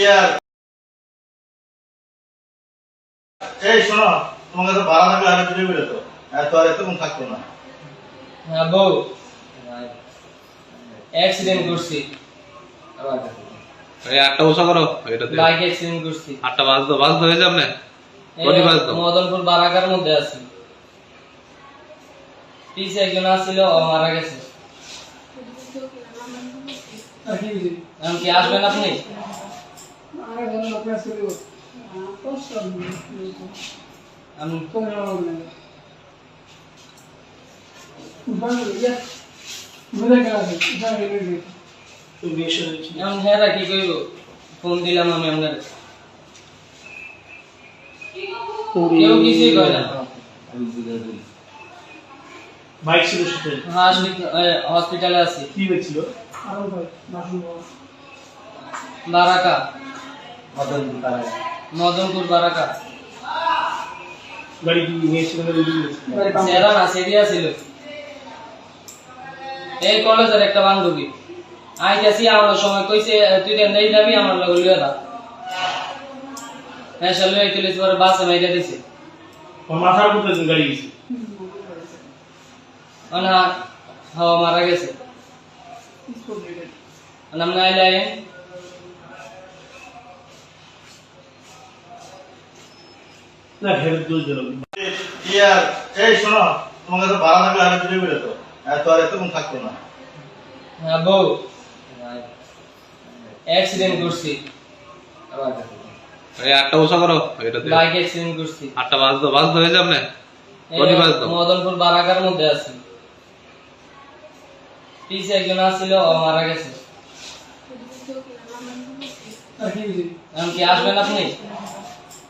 ইয়ার এই শোনো তোমাকে তো ভাড়া লাগবে আরও দূরে বেরো তো। এত আর এতক্ষণ থাকতো না। হ্যাঁ বউ। অ্যাক্সিডেন্ট করছি। এই আটটা বসা করো এটাতে বাইক অ্যাক্সিডেন্ট করছি। আটটা বাজ দো বাজ দো হয়ে যাবে? না বাজ দো মদনপুর বারাকার মধ্যে আছি। পিছে একজন আসছিল ও মারা গেছে। কি আসবেন আপনি? আমি এখন হ্যাঁ কি কইব ফোন দিলাম আমি আপনার কেউ কিছুই কয় না বাইক ছিল সাথে হসপিটালে আছি কি হয়েছিল বারাকা মদনপুর বারাকা। গাড়ি কি নিয়েছিল সেরা না সেরিয়া ছিল। এই কলেজের একটা বান্ধবী। আইতাছি আমার সময় কইছে তুই কেন নেই যাবি আমার লগে লিয়ে দা হ্যাঁ চলো এই তুলিস পরে বাসে মাইরা দিছে। মাথার উপরে গাড়ি গেছে। অনা হাওয়া মারা গেছে। নাম নাই লাইন না ঘেরে দোষ দিল। ইয়ার এই শোনো তোমাকে তো ভাড়া লাগবে আরও দূরে বেরো তো এত আর এতক্ষণ থাকতো না। হ্যাঁ বউ। অ্যাক্সিডেন্ট করছি। এই আটটা বসা করো এটাতে বাইক অ্যাক্সিডেন্ট করছি। আটটা বাজ দো বাজ দো হয়ে যাবে না এই বাজ মদনপুর বারাকার মধ্যে আছি। পিছে একজন আসছিল ও মারা গেছে। এখন কি আসবেন আপনি আমি তুমি এসে হয়েছিল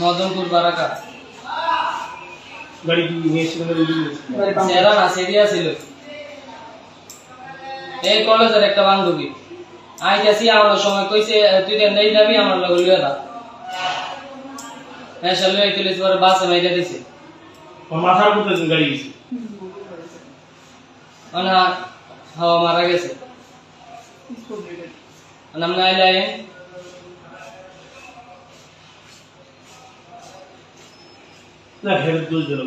মদনপুর বারাকা। গাড়ি কি নিয়েছিল সেরা না সেরিয়া ছিল এই কলেজের একটা বান্ধবী। আইতাছি আমার সময় কইছে তুই কেন নেই যাবি আমার লগে লিয়ে দা হ্যাঁ চলো এই তুলিস পরে বাসে মাইরা দিছে। মাথার উপরে গাড়ি গেছে। অনা হাওয়া মারা গেছে। নাম নাই লাইন না ঘেরে দোষ দিল